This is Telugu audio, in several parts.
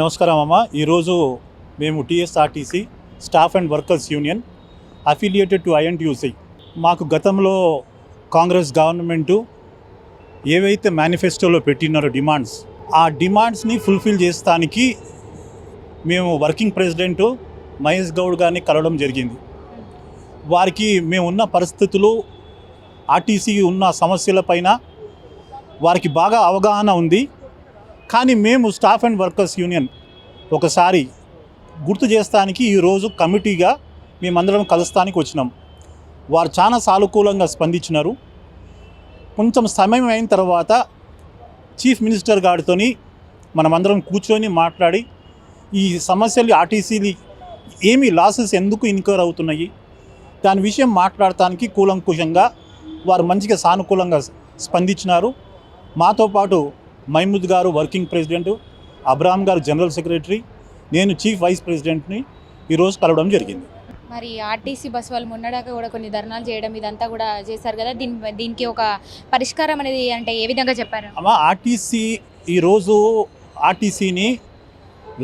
నమస్కారం అమ్మ. ఈరోజు మేము TSRTC staff and workers union affiliated to INTUC మాకు గతంలో కాంగ్రెస్ గవర్నమెంటు ఏవైతే మేనిఫెస్టోలో పెట్టినారో డిమాండ్స్ ఆ డిమాండ్స్ని ఫుల్ఫిల్ చేస్తానికి మేము వర్కింగ్ ప్రెసిడెంట్ మహేష్ గౌడ్ గారిని కలవడం జరిగింది. వారికి మేము ఉన్న పరిస్థితులు ఆర్టీసీ ఉన్న సమస్యలపైన వారికి బాగా అవగాహన ఉంది. కానీ మేము స్టాఫ్ అండ్ వర్కర్స్ యూనియన్ ఒకసారి గుర్తు చేస్తానికి ఈరోజు కమిటీగా మేమందరం కలుస్తానికి వచ్చినాం. వారు చాలా సానుకూలంగా స్పందించినారు. కొంచెం సమయం అయిన తర్వాత చీఫ్ మినిస్టర్ గారితో మనమందరం కూర్చొని మాట్లాడి ఈ సమస్యలు ఆర్టీసీలు ఏమి లాసెస్ ఎందుకు ఇన్క్వైర్ అవుతున్నాయి? దాని విషయం మాట్లాడటానికి కూలంకుషంగా వారు మంచిగా సానుకూలంగా స్పందించినారు. మాతో పాటు Mahmood garu working president Abraham గారు జనరల్ సెక్రటరీ నేను చీఫ్ వైస్ ప్రెసిడెంట్ని ఈరోజు కలవడం జరిగింది. మరి ఆర్టీసీ బస్ వాళ్ళు మొన్నడాక కూడా కొన్ని ధర్నాలు చేయడం ఇదంతా కూడా చేశారు కదా. దీని దీనికి ఒక పరిష్కారం అనేది అంటే ఏ విధంగా చెప్పారు? అమ్మ ఆర్టీసీ ఈరోజు ఆర్టీసీని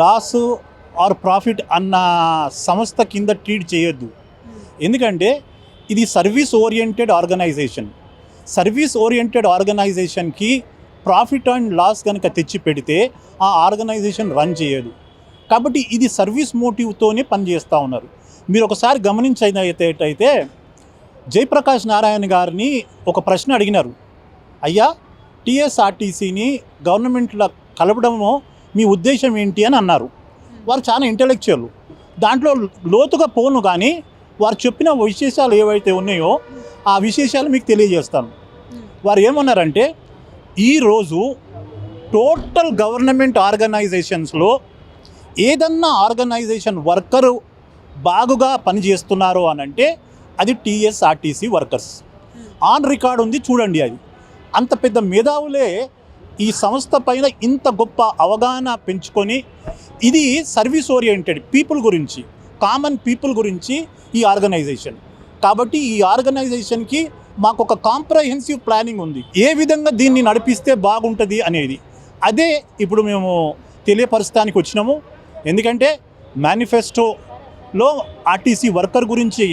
లాస్ ఆర్ ప్రాఫిట్ అన్న సంస్థ కింద ట్రీట్ చేయొద్దు. ఎందుకంటే ఇది service oriented organisation. Service oriented ఆర్గనైజేషన్కి profit and loss కనుక తెచ్చి పెడితే ఆ ఆర్గనైజేషన్ రన్ చేయదు. కాబట్టి ఇది సర్వీస్ మోటివ్తోనే పనిచేస్తూ ఉన్నారు. మీరు ఒకసారి గమనించేటైతే జయప్రకాష్ నారాయణ గారిని ఒక ప్రశ్న అడిగినారు. అయ్యా టీఎస్ఆర్టీసీని గవర్నమెంట్లో కలపడము మీ ఉద్దేశం ఏంటి అని అన్నారు. వారు చాలా ఇంటలెక్చువల్. దాంట్లో లోతుగా పోను కానీ వారు చెప్పిన విశేషాలు ఏవైతే ఉన్నాయో ఆ విశేషాలు మీకు తెలియజేస్తాను. వారు ఏమన్నారంటే ఈరోజు టోటల్ గవర్నమెంట్ ఆర్గనైజేషన్స్లో ఏదన్నా ఆర్గనైజేషన్ వర్కరు బాగుగా పనిచేస్తున్నారు అని అంటే అది టీఎస్ఆర్టీసీ వర్కర్స్. ఆన్ రికార్డ్ ఉంది చూడండి అది. అంత పెద్ద మేధావులే ఈ సంస్థ పైన ఇంత గొప్ప అవగాహన పెంచుకొని ఇది సర్వీస్ ఓరియంటెడ్ పీపుల్ గురించి కామన్ పీపుల్ గురించి ఈ ఆర్గనైజేషన్. కాబట్టి ఈ ఆర్గనైజేషన్కి మాకు ఒక కాంప్రహెన్సివ్ ప్లానింగ్ ఉంది. ఏ విధంగా దీన్ని నడిపిస్తే బాగుంటుంది అనేది. అదే ఇప్పుడు మేము తెలియపరచడానికి వచ్చినాము. ఎందుకంటే మేనిఫెస్టోలో ఆర్టీసీ వర్కర్ గురించి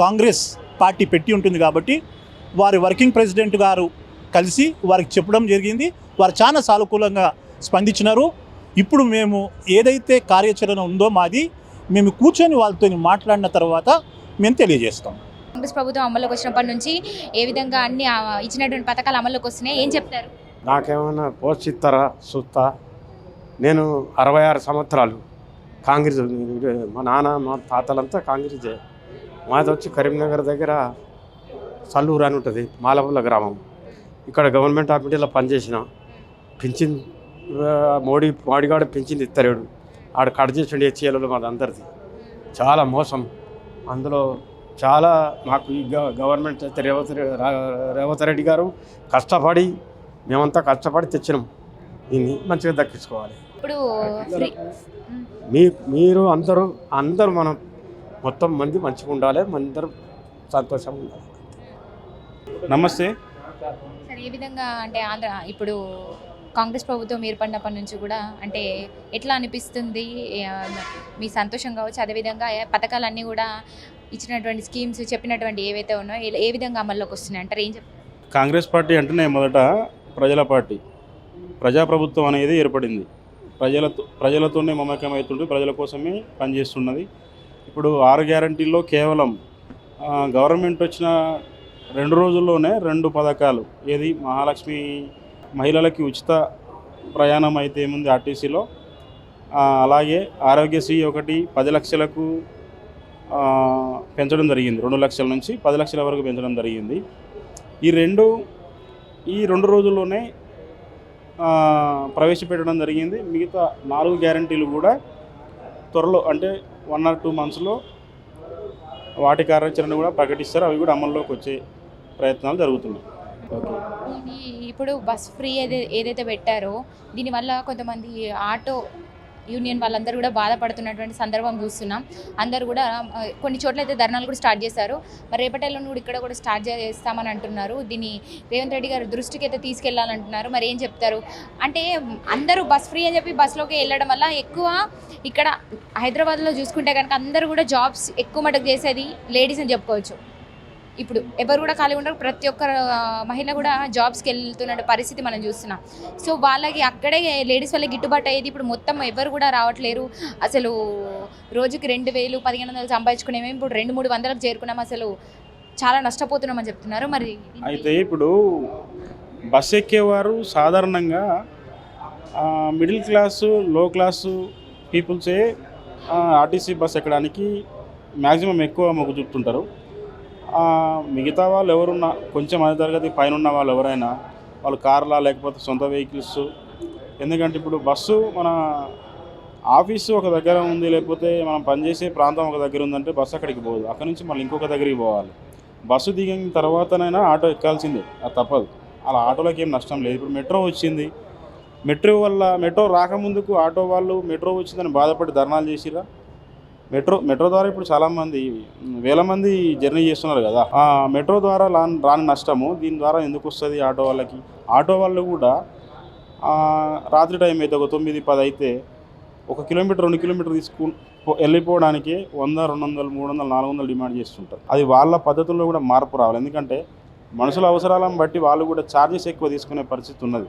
కాంగ్రెస్ పార్టీ పెట్టి ఉంటుంది కాబట్టి వారి వర్కింగ్ ప్రెసిడెంట్ గారు కలిసి వారికి చెప్పడం జరిగింది. వారు చాలా సానుకూలంగా స్పందించినారు. ఇప్పుడు మేము ఏదైతే కార్యాచరణ ఉందో మాది మేము కూర్చొని వాళ్ళతో మాట్లాడిన తర్వాత మేము తెలియజేస్తాం. కాంగ్రెస్ ప్రభుత్వం అమల్లోకి వచ్చినప్పటి నుంచి ఏ విధంగా అన్ని ఇచ్చినటువంటి పథకాలు అమల్లోకి వస్తున్నాయి? ఏం చెప్తారు? నాకేమన్నా పోస్ట్ ఇస్తారా? చూస్తా. నేను అరవై ఆరు సంవత్సరాలు కాంగ్రెస్ మా నాన్న మా తాతలంతా కాంగ్రెస్. మాది వచ్చి కరీంనగర్ దగ్గర సల్లూరు అని ఉంటుంది మాలపల్ల గ్రామం. ఇక్కడ గవర్నమెంట్ హాస్పిటల్లో పనిచేసిన పింఛన్ మోడీ మోడీగాడు పింఛన్ ఇస్తలేడు. ఆడ కట్ చేసిండు హెచ్ఏలలో మాది అందరిది. చాలా మోసం. అందులో చాలా మాకు ఈ గ- గవర్నమెంట్ రేవంత్ రేవంత్ రెడ్డి గారు కష్టపడి మేమంతా కష్టపడి తెచ్చినాం. దీన్ని మంచిగా దక్కించుకోవాలి. ఇప్పుడు. మీ మీరు అందరూ అందరూ మనం మొత్తం మంది మంచిగా ఉండాలి అందరూ సంతోషంగా ఉండాలి. నమస్తే. సరే ఏ విధంగా అంటే ఆంధ్ర ఇప్పుడు కాంగ్రెస్ ప్రభుత్వం ఏర్పడినప్పటి నుంచి కూడా అంటే ఎట్లా అనిపిస్తుంది? మీ సంతోషం కావచ్చు అదేవిధంగా పథకాలన్నీ కూడా ఇచ్చినటువంటి స్కీమ్స్ చెప్పినటువంటి ఏవైతే ఉన్నాయో ఏ- విధంగా అమల్లోకి వస్తున్నాయి? అంటారు ఏం చెప్తారు కాంగ్రెస్ పార్టీ అంటేనే మొదట ప్రజల పార్టీ. ప్రజాప్రభుత్వం అనేది ఏర్పడింది. ప్రజలతో ప్రజలతోనే మమకమవుతుంటే ప్రజల కోసమే పనిచేస్తున్నది. ఇప్పుడు ఆరు గ్యారంటీల్లో కేవలం గవర్నమెంట్ వచ్చిన రెండు రోజుల్లోనే రెండు పథకాలు. ఏది? మహాలక్ష్మి మహిళలకి ఉచిత ప్రయాణం అయితే ఏముంది ఆర్టీసీలో? అలాగే ఆరోగ్యశ్రీ ఒకటి పది లక్షలకు పెంచడం జరిగింది. రెండు లక్షల నుంచి పది లక్షల వరకు పెంచడం జరిగింది. ఈ రెండు ఈ రెండు రోజుల్లోనే ప్రవేశపెట్టడం జరిగింది. మిగతా నాలుగు గ్యారంటీలు కూడా త్వరలో అంటే వన్ ఆర్ టూ మంత్స్లో వాటి కార్యాచరణ కూడా ప్రకటిస్తారు. అవి కూడా అమల్లోకి వచ్చే ప్రయత్నాలు జరుగుతున్నాయి. ఓకే. ఇది ఇప్పుడు బస్ ఫ్రీ ఏదైతే పెట్టారో దీనివల్ల కొంతమంది ఆటో యూనియన్ వాళ్ళందరూ కూడా బాధపడుతున్నటువంటి సందర్భం చూస్తున్నాం. అందరూ కూడా కొన్ని చోట్ల అయితే ధర్నాలు కూడా స్టార్ట్ చేశారు. మరి రేపటిలో కూడా ఇక్కడ కూడా స్టార్ట్ చేస్తామని అంటున్నారు. దీన్ని రేవంత్ రెడ్డి గారు దృష్టికి అయితే తీసుకెళ్ళాలంటున్నారు. మరి ఏం చెప్తారు? అంటే అందరూ బస్ ఫ్రీ అని చెప్పి బస్సులోకి వెళ్ళడం వల్ల ఎక్కువ ఇక్కడ హైదరాబాద్లో చూసుకుంటే కనుక అందరూ కూడా జాబ్స్ ఎక్కువ మటుకు చేసేది లేడీస్ అని చెప్పుకోవచ్చు. ఇప్పుడు ఎవరు కూడా ఖాళీ ఉండరు. ప్రతి ఒక్క మహిళ కూడా జాబ్స్కి వెళ్తున్న పరిస్థితి మనం చూస్తున్నాం. సో వాళ్ళకి అక్కడే లేడీస్ వాళ్ళకి గిట్టుబాటు అయ్యేది ఇప్పుడు మొత్తం ఎవరు కూడా రావట్లేరు. అసలు రోజుకి రెండు వేలు పదిహేను వందలు సంపాదించుకునేవి ఇప్పుడు రెండు మూడు వందలకు చేరుకున్నాం. అసలు చాలా నష్టపోతున్నామని చెప్తున్నారు. మరి అయితే ఇప్పుడు బస్ ఎక్కేవారు సాధారణంగా మిడిల్ క్లాసు లో క్లాసు పీపుల్సే ఆర్టీసీ బస్ ఎక్కడానికి మ్యాక్సిమం ఎక్కువ మొగ్గు చూపుతుంటారు. మిగతా వాళ్ళు ఎవరున్నా కొంచెం మధ్య తరగతి పైన ఉన్న వాళ్ళు ఎవరైనా వాళ్ళు కార్లా లేకపోతే సొంత వెహికల్స్. ఎందుకంటే ఇప్పుడు బస్సు మన ఆఫీసు ఒక దగ్గర ఉంది లేకపోతే మనం పనిచేసే ప్రాంతం ఒక దగ్గర ఉందంటే బస్సు అక్కడికి పోదు. అక్కడ నుంచి మళ్ళీ ఇంకొక దగ్గరికి పోవాలి. బస్సు దిగిన తర్వాతనైనా ఆటో ఎక్కాల్సిందే అది తప్పదు. అలా ఆటోలోకి ఏం నష్టం లేదు. ఇప్పుడు మెట్రో వచ్చింది. మెట్రో వల్ల మెట్రో రాకముందుకు ఆటో వాళ్ళు మెట్రో వచ్చిందని బాధపడి ధర్నాలు చేసిరా మెట్రో మెట్రో ద్వారా ఇప్పుడు చాలామంది వేల మంది జర్నీ చేస్తున్నారు కదా. ఆ మెట్రో ద్వారా రాని రాని నష్టము దీని ద్వారా ఎందుకు వస్తుంది ఆటో వాళ్ళకి? ఆటో వాళ్ళు కూడా రాత్రి టైం అయితే ఒక తొమ్మిది పది అయితే ఒక కిలోమీటర్ రెండు కిలోమీటర్ తీసుకు వెళ్ళిపోవడానికి వంద రెండు వందలు మూడు వందలు నాలుగు వందలు డిమాండ్ చేస్తుంటారు. అది వాళ్ళ పద్ధతుల్లో కూడా మార్పు రావాలి. ఎందుకంటే మనుషుల అవసరాలను బట్టి వాళ్ళు కూడా ఛార్జెస్ ఎక్కువ తీసుకునే పరిస్థితి ఉన్నది.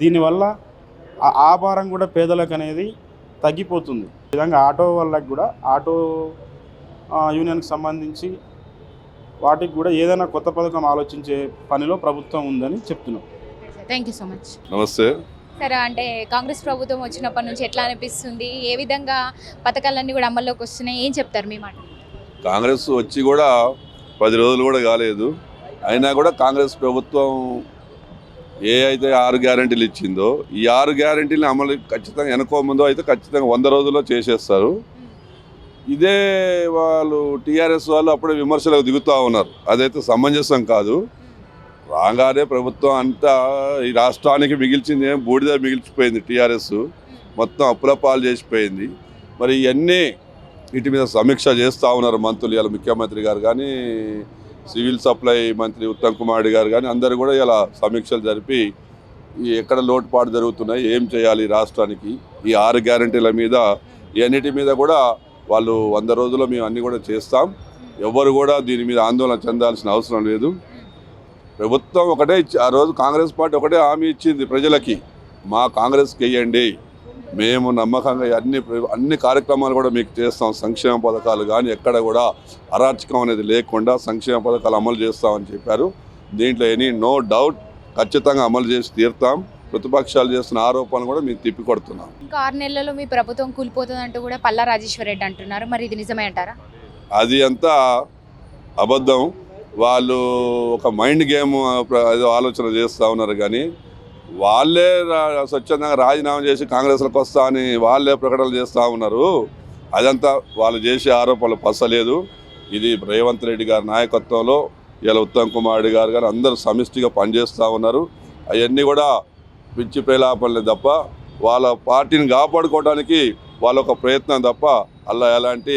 దీనివల్ల ఆ భారం కూడా పేదలకు అనేది తగ్గిపోతుంది. విధంగా ఆటో వాళ్ళకి కూడా ఆటో ఆ, యూనియన్కి సంబంధించి వాటికి కూడా ఏదైనా కొత్త పథకం ఆలోచించే పనిలో ప్రభుత్వం ఉందని చెప్తున్నాం. థ్యాంక్ యూ సో మచ్ నమస్తే. సరే అంటే కాంగ్రెస్ ప్రభుత్వం వచ్చినప్పటి నుంచి ఎట్లా అనిపిస్తుంది? ఏ విధంగా పథకాలన్నీ కూడా అమల్లోకి వస్తున్నాయి? ఏం చెప్తారు మీ మాట? కాంగ్రెస్ వచ్చి కూడా పది రోజులు కూడా కాలేదు. అయినా కూడా కాంగ్రెస్ ప్రభుత్వం ఏ అయితే ఆరు గ్యారంటీలు ఇచ్చిందో ఈ ఆరు గ్యారంటీలు అమలు ఖచ్చితంగా వెనుకో ముందో అయితే ఖచ్చితంగా వంద రోజుల్లో చేసేస్తారు. ఇదే వాళ్ళు టీఆర్ఎస్ వాళ్ళు అప్పుడే విమర్శలకు దిగుతూ ఉన్నారు. అదైతే సమంజసం కాదు. రాగానే ప్రభుత్వం అంతా ఈ రాష్ట్రానికి మిగిల్చింది ఏం? బూడిద మిగిల్చిపోయింది టీఆర్ఎస్. మొత్తం అప్పుల పాలు చేసిపోయింది. మరి ఇవన్నీ వీటి మీద సమీక్ష చేస్తూ ఉన్నారు మంత్రులు ఇలా ముఖ్యమంత్రి గారు. కానీ సివిల్ సప్లై మంత్రి ఉత్తమ్ కుమార్ రెడ్డి గారు కానీ అందరూ కూడా ఇలా సమీక్షలు జరిపి ఈ ఎక్కడ లోటుపాటు జరుగుతున్నాయి ఏం చేయాలి రాష్ట్రానికి? ఈ ఆరు గ్యారంటీల మీద ఇవన్నిటి మీద కూడా వాళ్ళు వంద రోజుల్లో మేము అన్నీ కూడా చేస్తాం. ఎవరు కూడా దీని మీద ఆందోళన చెందాల్సిన అవసరం లేదు. ప్రభుత్వం ఒకటే ఆ రోజు కాంగ్రెస్ పార్టీ ఒకటే హామీ ఇచ్చింది ప్రజలకి మా కాంగ్రెస్కి వేయండి మేము నమ్మకంగా అన్ని అన్ని కార్యక్రమాలు కూడా మీకు చేస్తాం. సంక్షేమ పథకాలు కానీ ఎక్కడ కూడా అరాచకం అనేది లేకుండా సంక్షేమ పథకాలు అమలు చేస్తామని చెప్పారు. దీంట్లో ఎనీ నో డౌట్ ఖచ్చితంగా అమలు చేసి తీరుతాం. ప్రతిపక్షాలు చేస్తున్న ఆరోపణలు కూడా మేము తిప్పికొడుతున్నాం ఇంకా ఆరు నెలల్లో మీ ప్రభుత్వం కూలిపోతుంది అంటూ కూడా పల్లా రాజేశ్వర రెడ్డి అంటున్నారు. మరి ఇది నిజమే అంటారా? అది అంతా అబద్ధం. వాళ్ళు ఒక మైండ్ గేమ్ ఆలోచన చేస్తూ ఉన్నారు కానీ వాళ్ళే రా- స్వచ్ఛందంగా రాజీనామా చేసి కాంగ్రెస్లోకి వస్తా అని వాళ్ళే ప్రకటనలు చేస్తూ ఉన్నారు. అదంతా వాళ్ళు చేసే ఆరోపణలు పసలేదు. ఇది రేవంత్ రెడ్డి గారి నాయకత్వంలో ఇలా ఉత్తమ్ కుమార్ రెడ్డి గారు గారు అందరూ సమిష్టిగా పనిచేస్తూ ఉన్నారు. అవన్నీ కూడా పిచ్చి ప్రేలాపనలే తప్ప వాళ్ళ పార్టీని కాపాడుకోవడానికి వాళ్ళ ఒక ప్రయత్నం తప్ప అలా ఎలాంటి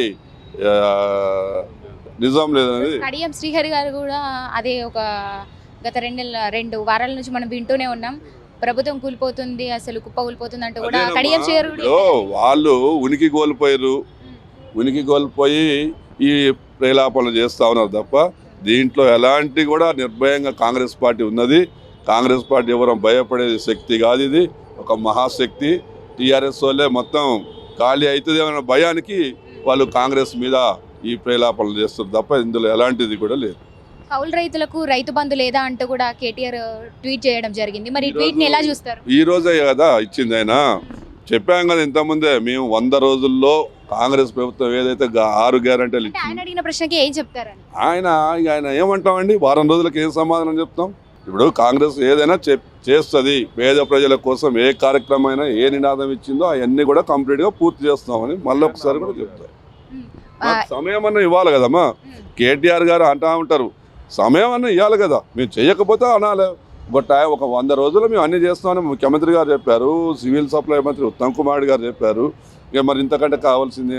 నిజం లేదనేది. కడియం శ్రీహరి గారు కూడా అదే ఒక గత రెండు రెండు వారాల నుంచి మనం వింటూనే ఉన్నాం. ప్రభుత్వం కూలిపోతుంది అసలు కుప్ప కూలిపోతుంది అంటూ కూడా. కడియం ఇప్పుడు వాళ్ళు ఉనికి కోల్పోయారు. ఉనికి కోల్పోయి ఈ ప్రేలాపనలు చేస్తూ ఉన్నారు తప్ప దీంట్లో ఎలాంటి కూడా నిర్భయంగా కాంగ్రెస్ పార్టీ ఉన్నది. కాంగ్రెస్ పార్టీ ఎవరో భయపడే శక్తి కాదు ఇది. ఒక మహాశక్తి. టీఆర్ఎస్ వాళ్ళే మొత్తం ఖాళీ అవుతుంది అనే భయానికి వాళ్ళు కాంగ్రెస్ మీద ఈ ప్రేలాపనలు చేస్తారు తప్ప ఇందులో ఎలాంటిది కూడా లేదు. కౌలు రైతులకు రైతు బంధు లేదా అంటూ కూడా కేటీఆర్ ట్వీట్ చేయడం జరిగింది. మరి ట్వీట్ని ఎలా చూస్తారు? ఈ రోజే కదా ఇచ్చింది ఆయన. చెప్పాం కదా ఇంతకుముందే మేము వంద రోజుల్లో కాంగ్రెస్ ప్రభుత్వం ఏదైతే ఆరు గ్యారంటీలు ఆయన ఇచ్చింది. అడిగిన ప్రశ్నకి ఏం చెప్తారని? ఆయన ఆయన ఏమంటామండి? వారం రోజులకు ఏం సమాధానం చెప్తాం? ఇప్పుడు కాంగ్రెస్ ఏదైనా చేస్తుంది. పేద ప్రజల కోసం ఏ కార్యక్రమం అయినా ఏ నినాదం ఇచ్చిందో అవన్నీ కూడా కంప్లీట్గా పూర్తి చేస్తామని మళ్ళీ ఒకసారి కూడా చెప్తారు. సమయం అన్న ఇవ్వాలి కదమ్మా. కేటీఆర్ గారు అంటా ఉంటారు. సమయం అన్న ఇవ్వాలి కదా. మేము చేయకపోతే అనాలి. బట్ ఒక వంద రోజులు మేము అన్ని చేస్తామని ముఖ్యమంత్రి గారు చెప్పారు. సివిల్ సప్లై మంత్రి ఉత్తమ్ కుమార్ గారు చెప్పారు. ఇక మరి ఇంతకంటే కావాల్సింది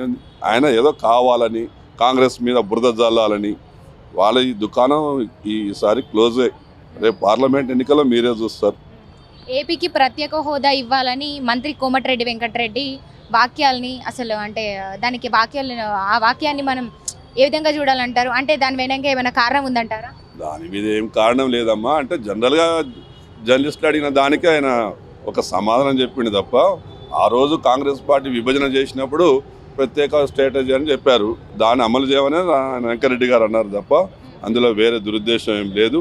ఆయన ఏదో కావాలని కాంగ్రెస్ మీద బురద జల్లాలని. వాళ్ళ ఈ దుకాణం ఈసారి క్లోజ్ రేపు పార్లమెంట్ ఎన్నికల్లో మీరే చూస్తారు. ఏపీకి ప్రత్యేక హోదా ఇవ్వాలని మంత్రి కోమటిరెడ్డి వెంకటరెడ్డి వాక్యాల్ని అసలు అంటే దానికి వాక్యాలు ఆ వాక్యాన్ని మనం ఏ విధంగా చూడాలంటారు? అంటే దాని వెనక ఏమైనా కారణం ఉందంటారా? దాని మీద ఏం కారణం లేదమ్మా. అంటే జనరల్గా జర్నలిస్టులు అడిగిన దానికి ఆయన ఒక సమాధానం చెప్పిండు తప్ప ఆ రోజు కాంగ్రెస్ పార్టీ విభజన చేసినప్పుడు ప్రత్యేక స్ట్రాటజీ అని చెప్పారు. దాన్ని అమలు చేయమని వెంకరెడ్డి గారు అన్నారు తప్ప అందులో వేరే దురుద్దేశం ఏం లేదు.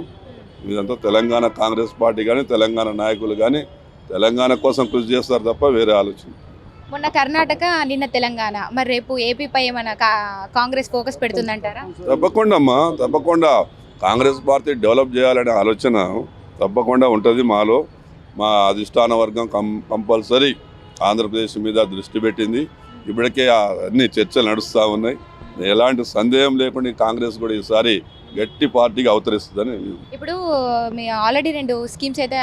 ఇదంతా తెలంగాణ కాంగ్రెస్ పార్టీ కానీ తెలంగాణ నాయకులు కానీ తెలంగాణ కోసం కృషి చేస్తారు తప్ప వేరే ఆలోచన. మొన్న కర్ణాటక నిన్న తెలంగాణ. మరి రేపు ఏపీపై ఏమైనా కా- కాంగ్రెస్ ఫోకస్ పెడుతుందంటారా? తప్పకుండా అమ్మా తప్పకుండా. కాంగ్రెస్ పార్టీ డెవలప్ చేయాలనే ఆలోచన తప్పకుండా ఉంటుంది మాలో. మా అధిష్టాన వర్గం కం కంపల్సరీ ఆంధ్రప్రదేశ్ మీద దృష్టి పెట్టింది. ఇప్పటికే అన్ని చర్చలు నడుస్తూ ఉన్నాయి. ఎలాంటి సందేహం లేకుండా కాంగ్రెస్ కూడా ఈసారి గట్టి పార్టీగా అవతరిస్తుందని ఇప్పుడు మీ ఆల్రెడీ రెండు స్కీమ్స్ అయితే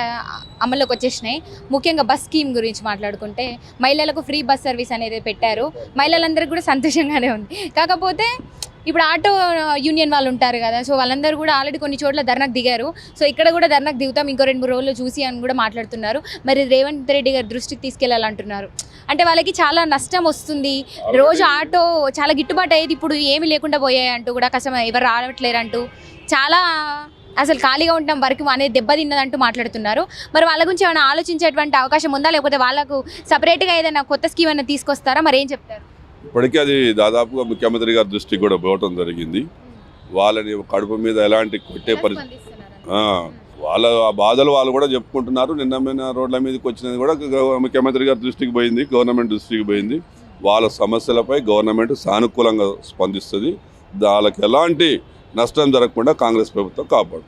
అమల్లోకి వచ్చేసినాయి. ముఖ్యంగా బస్ స్కీమ్ గురించి మాట్లాడుకుంటే మహిళలకు ఫ్రీ బస్ సర్వీస్ అనేది పెట్టారు. మహిళలందరికీ కూడా సంతోషంగానే ఉంది. కాకపోతే ఇప్పుడు ఆటో యూనియన్ వాళ్ళు ఉంటారు కదా సో వాళ్ళందరూ కూడా ఆల్రెడీ కొన్ని చోట్ల ధర్నాకు దిగారు. సో ఇక్కడ కూడా ధర్నాకు దిగుతాం ఇంకో రెండు మూడు రోజులు చూసి అని కూడా మాట్లాడుతున్నారు. మరి రేవంత్ రెడ్డి గారి దృష్టికి తీసుకెళ్ళాలంటున్నారు. అంటే వాళ్ళకి చాలా నష్టం వస్తుంది. రోజు ఆటో చాలా గిట్టుబాటు అయ్యేది ఇప్పుడు ఏమీ లేకుండా పోయాయి అంటూ కూడా కష్టం ఎవరు రావట్లేరు అంటూ చాలా అసలు ఖాళీగా ఉంటాం వరకు అనేది దెబ్బతిన్నదంటూ మాట్లాడుతున్నారు. మరి వాళ్ళ గురించి ఏమైనా ఆలోచించేటువంటి అవకాశం ఉందా? లేకపోతే వాళ్ళకు సపరేట్గా ఏదైనా కొత్త స్కీమ్ అయినా తీసుకొస్తారా? మరి ఏం చెప్తారు? ఇప్పటికే అది దాదాపుగా ముఖ్యమంత్రి గారి దృష్టికి కూడా పోవటం జరిగింది. వాళ్ళని కడుపు మీద ఎలాంటి కొట్టే పరిస్థితి వాళ్ళ ఆ బాధలు వాళ్ళు కూడా చెప్పుకుంటున్నారు. నిన్న మొన్న రోడ్ల మీదకి వచ్చినది కూడా ముఖ్యమంత్రి గారి దృష్టికి పోయింది గవర్నమెంట్ దృష్టికి పోయింది. వాళ్ళ సమస్యలపై గవర్నమెంట్ సానుకూలంగా స్పందిస్తుంది. వాళ్ళకి ఎలాంటి నష్టం జరగకుండా కాంగ్రెస్ ప్రభుత్వం కాపాడు